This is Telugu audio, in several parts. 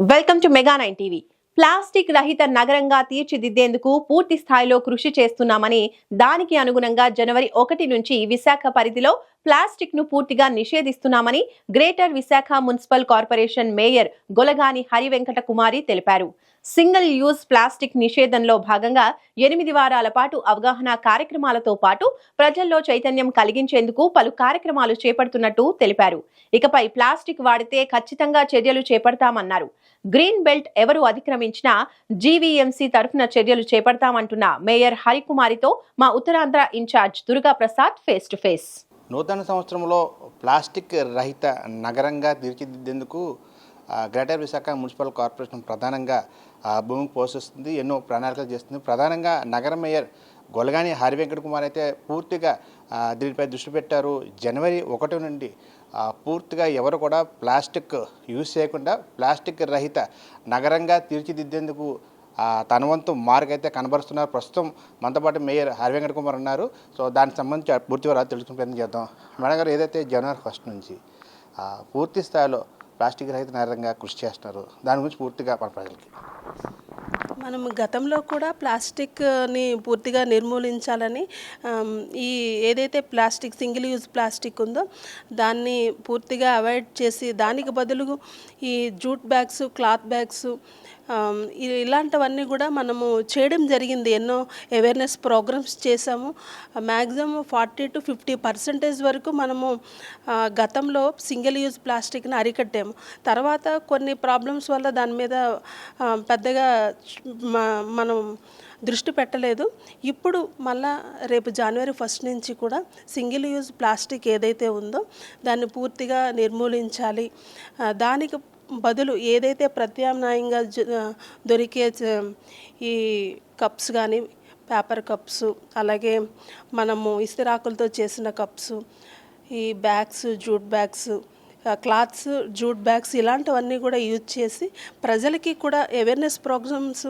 Welcome to mega nine TV plastic రహిత నగరంగా తీర్చిదిద్దేందుకు పూర్తి స్థాయిలో కృషి చేస్తున్నామని దానికి అనుగుణంగా జనవరి ఒకటి నుంచి విశాఖ పరిధిలో ప్లాస్టిక్ను పూర్తిగా నిషేధిస్తున్నామని greater Visakha municipal corporation mayor Golagani Harivenkata Kumari తెలిపారు. సింగిల్ యూజ్ ప్లాస్టిక్ నిషేధంలో భాగంగా ఎనిమిది వారాల పాటు అవగాహన కార్యక్రమాలతో పాటు ప్రజల్లో చైతన్యం కలిగించేందుకు పలు కార్యక్రమాలు చేపడుతున్నట్టు తెలిపారు. ఇకపై ప్లాస్టిక్ వాడితే ఖచ్చితంగా చర్యలు చేపడతామన్నారు. గ్రీన్ బెల్ట్ ఎవరు అతిక్రమించినా జీవీఎంసీ తరఫున చర్యలు చేపడతామంటున్న మేయర్ హరికుమారితో మా Uttarandhra in charge Durga Prasad face to face. నూతన సంవత్సరంలో ప్లాస్టిక్ రహిత నగరంగా తీర్చిదిద్దేందుకు గ్రేటర్ విశాఖ మున్సిపల్ కార్పొరేషన్ ప్రధానంగా భూమికి పోషిస్తుంది ఎన్నో ప్రణాళికలు చేస్తుంది. ప్రధానంగా నగర మేయర్ గొలగాని హరి వెంకట కుమార్ అయితే పూర్తిగా దీనిపై దృష్టి పెట్టారు. జనవరి ఒకటి నుండి పూర్తిగా ఎవరు కూడా ప్లాస్టిక్ యూజ్ చేయకుండా ప్లాస్టిక్ రహిత నగరంగా తీర్చిదిద్దేందుకు తన వంతు మార్క్ అయితే కనబరుస్తున్నారు. ప్రస్తుతం మనతో పాటు మేయర్ హరి కుమార్ ఉన్నారు. సో దానికి సంబంధించి పూర్తి వివరాలు తెలుసుకునే ప్రయత్నం చేద్దాం. మేడం గారు ఏదైతే జనవరి ఫస్ట్ నుంచి పూర్తి స్థాయిలో ప్లాస్టిక్ రహిత నగరంగా కృషి చేస్తున్నారు దాని గురించి పూర్తిగా మన ప్రజలకి. మనం గతంలో కూడా ప్లాస్టిక్ని పూర్తిగా నిర్మూలించాలని ఈ ఏదైతే ప్లాస్టిక్ సింగిల్ యూజ్ ప్లాస్టిక్ ఉందో దాన్ని పూర్తిగా అవాయిడ్ చేసి దానికి బదులు ఈ జూట్ బ్యాగ్స్ క్లాత్ బ్యాగ్స్ ఇలాంటివన్నీ కూడా మనము చేయడం జరిగింది. ఎన్నో అవేర్నెస్ ప్రోగ్రామ్స్ చేసాము maximum forty to fifty percentage వరకు మనము గతంలో సింగిల్ యూజ్ ప్లాస్టిక్ని అరికట్టాము. తర్వాత కొన్ని ప్రాబ్లమ్స్ వల్ల దాని మీద పెద్దగా మనం దృష్టి పెట్టలేదు. ఇప్పుడు మళ్ళా రేపు జనవరి ఫస్ట్ నుంచి కూడా సింగిల్ యూజ్ ప్లాస్టిక్ ఏదైతే ఉందో దాన్ని పూర్తిగా నిర్మూలించాలి. దానికి బదులు ఏదైతే ప్రత్యామ్నాయంగా జ- దొరికే ఈ కప్స్ కానీ పేపర్ కప్స్ అలాగే మనము ఇస్తరాకులతో చేసిన కప్స్ ఈ bags jute bags cloths jute bags ఇలాంటివన్నీ కూడా యూజ్ చేసి ప్రజలకి కూడా అవేర్నెస్ ప్రోగ్రామ్స్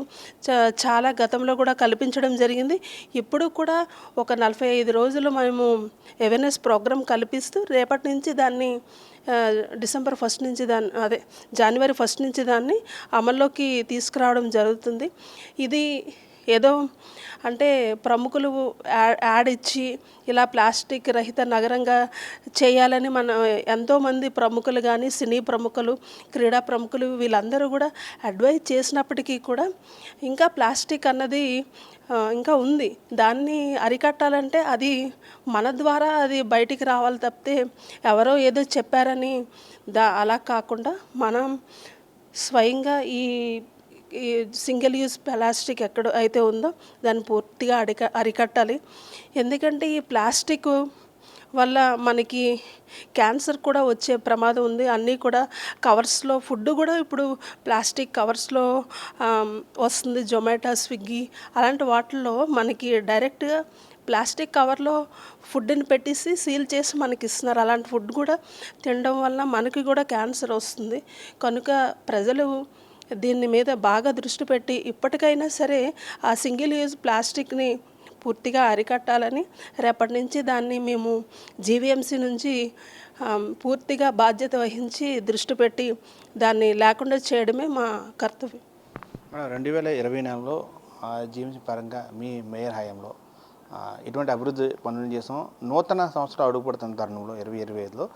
చాలా గతంలో కూడా కల్పించడం జరిగింది. ఇప్పుడు కూడా ఒక నలభై ఐదు రోజులు మేము అవేర్నెస్ ప్రోగ్రామ్ కల్పిస్తూ రేపటి నుంచి దాన్ని డిసెంబర్ ఫస్ట్ నుంచి దాన్ని అదే జనవరి ఫస్ట్ నుంచి దాన్ని అమల్లోకి తీసుకురావడం జరుగుతుంది. ఇది ఏదో అంటే ప్రముఖులు యాడ్ ఇచ్చి ఇలా ప్లాస్టిక్ రహిత నగరంగా చేయాలని మన ఎంతోమంది ప్రముఖులు కానీ సినీ ప్రముఖులు క్రీడా ప్రముఖులు వీళ్ళందరూ కూడా అడ్వైజ్ చేసినప్పటికీ కూడా ఇంకా ప్లాస్టిక్ అన్నది ఇంకా ఉంది. దాన్ని అరికట్టాలంటే అది మన ద్వారా అది బయటికి రావాలి తప్పితే ఎవరో ఏదో చెప్పారని దా అలా కాకుండా మనం స్వయంగా ఈ ఈ సింగిల్ యూజ్ ప్లాస్టిక్ ఎక్కడ అయితే ఉందో దాన్ని పూర్తిగా అడిక అరికట్టాలి. ఎందుకంటే ఈ ప్లాస్టిక్ వల్ల మనకి క్యాన్సర్ కూడా వచ్చే ప్రమాదం ఉంది. అన్నీ కూడా కవర్స్లో ఫుడ్ కూడా ఇప్పుడు ప్లాస్టిక్ కవర్స్లో వస్తుంది. జొమాటో స్విగ్గీ అలాంటి వాటిల్లో మనకి డైరెక్ట్గా ప్లాస్టిక్ కవర్లో ఫుడ్ని పెట్టేసి సీల్ చేసి మనకి ఇస్తున్నారు. అలాంటి ఫుడ్ కూడా తినడం వల్ల మనకి కూడా క్యాన్సర్ వస్తుంది. కనుక ప్రజలు దీని మీద బాగా దృష్టి పెట్టి ఇప్పటికైనా సరే ఆ సింగిల్ యూజ్ ప్లాస్టిక్ని పూర్తిగా అరికట్టాలని రేపటి నుంచి దాన్ని మేము జీవీఎంసీ నుంచి పూర్తిగా బాధ్యత వహించి దృష్టి పెట్టి దాన్ని లేకుండా చేయడమే మా కర్తవ్యం. రెండు వేల ఇరవై నాలుగులో జీవీఎంసీ పరంగా మీ మేయర్ హయాంలో ఇటువంటి అభివృద్ధి పనులు చేసాం. నూతన సంవత్సరం అడుగుపడుతున్న తరుణంలో ఇరవై ఇరవై ఐదులో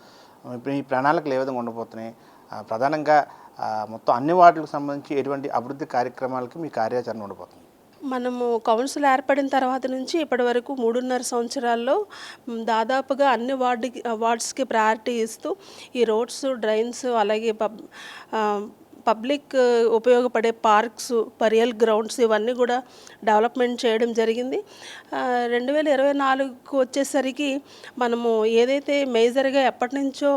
ఇప్పుడు ఈ ప్రణాళికలు ఏ విధంగా ఉండబోతున్నాయి? ప్రధానంగా మొత్తం అన్ని వార్డులకు సంబంధించి ఎటువంటి అభివృద్ధి కార్యక్రమాలకి మీ కార్యాచరణ ఉండబోతుంది. మనము కౌన్సిల్ ఏర్పడిన తర్వాత నుంచి ఇప్పటి వరకు మూడున్నర సంవత్సరాల్లో దాదాపుగా అన్ని వార్డుకి వార్డ్స్కి ప్రయారిటీ ఇస్తూ ఈ రోడ్స్ డ్రైన్స్ అలాగే పబ్ పబ్లిక్ ఉపయోగపడే పార్క్స్ పరియల్ గ్రౌండ్స్ ఇవన్నీ కూడా డెవలప్మెంట్ చేయడం జరిగింది. రెండు వేల ఇరవై నాలుగుకు వచ్చేసరికి మనము ఏదైతే మేజర్గా ఎప్పటి నుంచో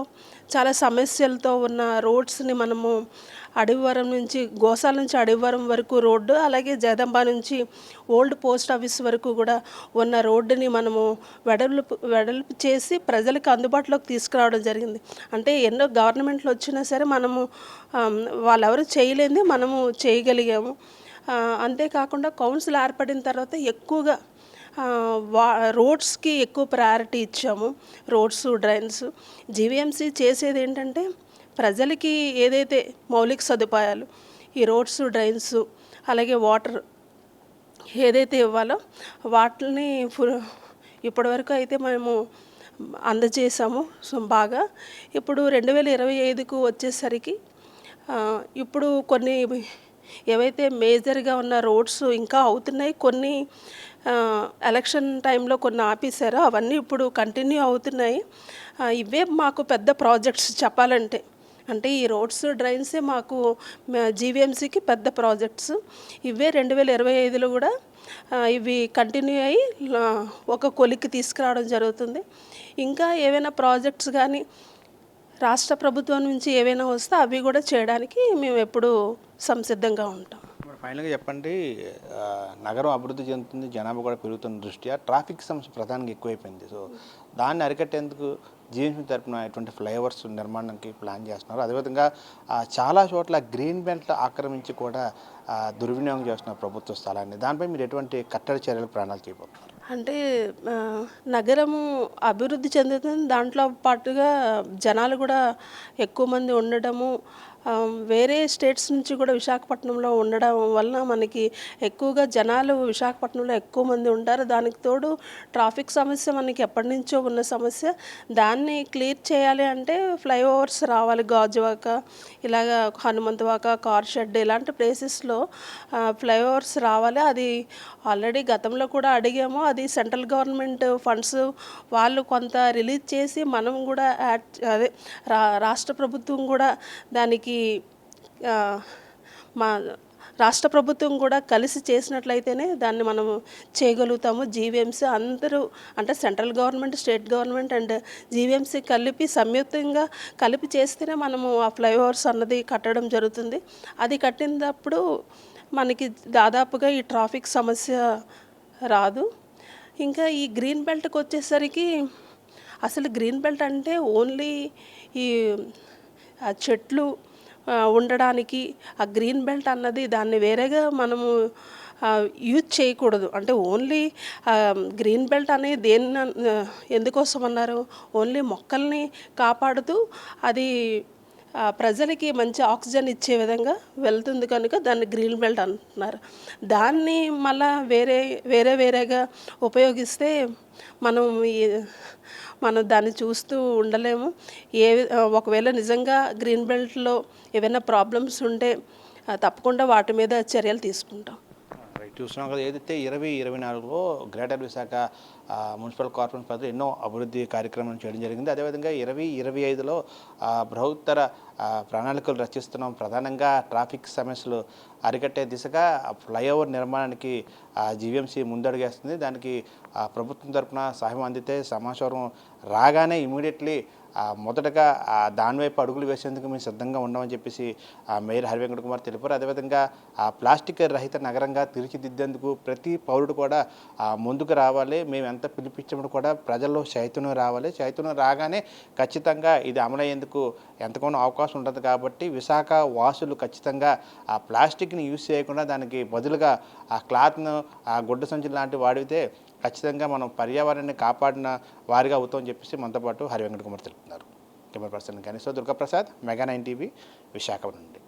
చాలా సమస్యలతో ఉన్న రోడ్స్ని మనము అడవివరం నుంచి గోసాల నుంచి అడవివరం వరకు రోడ్డు అలాగే జగదంబ నుంచి ఓల్డ్ పోస్ట్ ఆఫీస్ వరకు కూడా ఉన్న రోడ్డుని మనము వెడల్పు వెడల్పు చేసి ప్రజలకు అందుబాటులోకి తీసుకురావడం జరిగింది. అంటే ఎన్నో గవర్నమెంట్లు వచ్చినా సరే మనము వాళ్ళెవరు చేయలేనిది మనము చేయగలిగాము. అంతేకాకుండా కౌన్సిల్ ఏర్పడిన తర్వాత ఎక్కువగా వా రోడ్స్కి ఎక్కువ ప్రయారిటీ ఇచ్చాము రోడ్స్ డ్రైన్స్. జీవీఎంసీ చేసేది ఏంటంటే ప్రజలకి ఏదైతే మౌలిక సదుపాయాలు ఈ రోడ్స్ డ్రైన్స్ అలాగే వాటర్ ఏదైతే ఇవ్వాలో వాటిని ఇప్పటివరకు అయితే మేము అందజేసాము. సో బాగా. ఇప్పుడు రెండు వేల ఇరవై ఐదుకు వచ్చేసరికి ఇప్పుడు కొన్ని ఏవైతే మేజర్గా ఉన్న రోడ్స్ ఇంకా అవుతున్నాయి కొన్ని ఎలక్షన్ టైంలో కొన్ని ఆపేశారో అవన్నీ ఇప్పుడు కంటిన్యూ అవుతున్నాయి. ఇవే మాకు పెద్ద ప్రాజెక్ట్స్ చెప్పాలంటే. అంటే ఈ రోడ్స్ డ్రైన్సే మాకు జీవీఎంసీకి పెద్ద ప్రాజెక్ట్స్. ఇవే రెండు వేల ఇరవై ఐదులో కూడా ఇవి కంటిన్యూ అయ్యి ఒక కొలిక్కి తీసుకురావడం జరుగుతుంది. ఇంకా ఏవైనా ప్రాజెక్ట్స్ కానీ రాష్ట్ర ప్రభుత్వం నుంచి ఏవైనా వస్తే అవి కూడా చేయడానికి మేము ఎప్పుడూ సంసిద్ధంగా ఉంటాం. ఫైనల్గా చెప్పండి నగరం అభివృద్ధి చెందుతుంది జనాభా కూడా పెరుగుతున్న దృష్ట్యా ట్రాఫిక్ సమస్య ప్రధానంగా ఎక్కువైపోయింది. సో దాన్ని అరికట్టేందుకు జీఎంసీ తరపున ఎటువంటి ఫ్లైఓవర్స్ నిర్మాణానికి ప్లాన్ చేస్తున్నారు. అదేవిధంగా చాలా చోట్ల గ్రీన్ బెల్ట్ ఆక్రమించి కూడా దుర్వినియోగం చేస్తున్నారు ప్రభుత్వ స్థలాన్ని. దానిపై మీరు ఎటువంటి కట్టడి చర్యలు ప్రాణాలు చేయబోతున్నారు అంటే నగరము అభివృద్ధి చెందుతుంది. దాంట్లో పాటుగా జనాలు కూడా ఎక్కువ మంది ఉండడము వేరే స్టేట్స్ నుంచి కూడా విశాఖపట్నంలో ఉండడం వలన మనకి ఎక్కువగా జనాలు విశాఖపట్నంలో ఎక్కువ మంది ఉంటారు. దానికి తోడు ట్రాఫిక్ సమస్య మనకి ఎప్పటి నుంచో ఉన్న సమస్య. దాన్ని క్లియర్ చేయాలి అంటే ఫ్లైఓవర్స్ రావాలి. గాజువాక ఇలాగ హనుమంతవాక కార్ షెడ్ ఇలాంటి ప్లేసెస్లో ఫ్లైఓవర్స్ రావాలి. అది ఆల్రెడీ గతంలో కూడా అడిగాము. అది సెంట్రల్ గవర్నమెంట్ ఫండ్స్ వాళ్ళు కొంత రిలీజ్ చేసి మనం కూడా యాడ్ అదే రా రాష్ట్ర ప్రభుత్వం కూడా దానికి మనకి మా రాష్ట్ర ప్రభుత్వం కూడా కలిసి చేసినట్లయితేనే దాన్ని మనం చేయగలుగుతాము. జీవీఎంసీ అందరూ అంటే central government state government and GVMC కలిపి సంయుక్తంగా కలిపి చేస్తేనే మనము ఆ ఫ్లైఓవర్స్ అన్నది కట్టడం జరుగుతుంది. అది కట్టినప్పుడు మనకి దాదాపుగా ఈ ట్రాఫిక్ సమస్య రాదు. ఇంకా ఈ గ్రీన్ బెల్ట్కి వచ్చేసరికి అసలు గ్రీన్ బెల్ట్ అంటే ఓన్లీ ఈ చెట్లు ఉండడానికి ఆ గ్రీన్ బెల్ట్ అన్నది దాన్ని వేరేగా మనము యూజ్ చేయకూడదు. అంటే ఓన్లీ గ్రీన్ బెల్ట్ అనేది దేని ఎందుకోసం అన్నారు? ఓన్లీ మొక్కల్ని కాపాడుతూ అది ప్రజలకి మంచి ఆక్సిజన్ ఇచ్చే విధంగా వెళ్తుంది కనుక దాన్ని గ్రీన్ బెల్ట్ అంటున్నారు. దాన్ని మళ్ళా వేరే వేరే వేరేగా ఉపయోగిస్తే మనం మనం దాన్ని చూస్తూ ఉండలేము. ఏ ఒకవేళ నిజంగా గ్రీన్ బెల్ట్లో ఏవైనా ప్రాబ్లమ్స్ ఉంటే తప్పకుండా వాటి మీద చర్యలు తీసుకుంటాం. చూస్తున్నాం కదా ఏదైతే ఇరవై ఇరవై నాలుగులో గ్రేటర్ విశాఖ మున్సిపల్ కార్పొరేషన్ పరిధిలో ఎన్నో అభివృద్ధి కార్యక్రమాలు చేయడం జరిగింది. అదేవిధంగా ఇరవై ఇరవై ఐదులో బృహత్తర ప్రణాళికలు రచిస్తున్నాం. ప్రధానంగా ట్రాఫిక్ సమస్యలు అరికట్టే దిశగా ఫ్లైఓవర్ నిర్మాణానికి జీవీఎంసీ ముందడుగేస్తుంది. దానికి ప్రభుత్వం తరపున సహాయం అందితే సమాచారం రాగానే ఇమీడియట్లీ మొదటగా ఆ, దాని వైపు అడుగులు వేసేందుకు మేము సిద్ధంగా ఉన్నామని చెప్పేసి ఆ, మేయర్ హరివెంకట కుమార్ తెలిపారు. అదేవిధంగా ఆ ప్లాస్టిక్ రహిత నగరంగా తీర్చిదిద్దేందుకు ప్రతి పౌరుడు కూడా ముందుకు రావాలి. మేము ఎంత పిలిపించినప్పుడు కూడా ప్రజల్లో చైతన్యం రావాలి. చైతన్యం రాగానే ఖచ్చితంగా ఇది అమలయ్యేందుకు ఎంతగానో అవకాశం ఉంటుంది కాబట్టి విశాఖ వాసులు ఖచ్చితంగా ఆ ప్లాస్టిక్ని యూజ్ చేయకుండా దానికి బదులుగా ఆ క్లాత్ను ఆ గుడ్డ సంచులు లాంటివి వాడితే ఖచ్చితంగా మనం పర్యావరణాన్ని కాపాడిన వారిగా అవుతామని చెప్పేసి మనతో పాటు హరివెంకట కుమార్ తెలుపుతున్నారు. Camera person Ganeshwara Durgaprasad mega nine TV Visakha నుండి.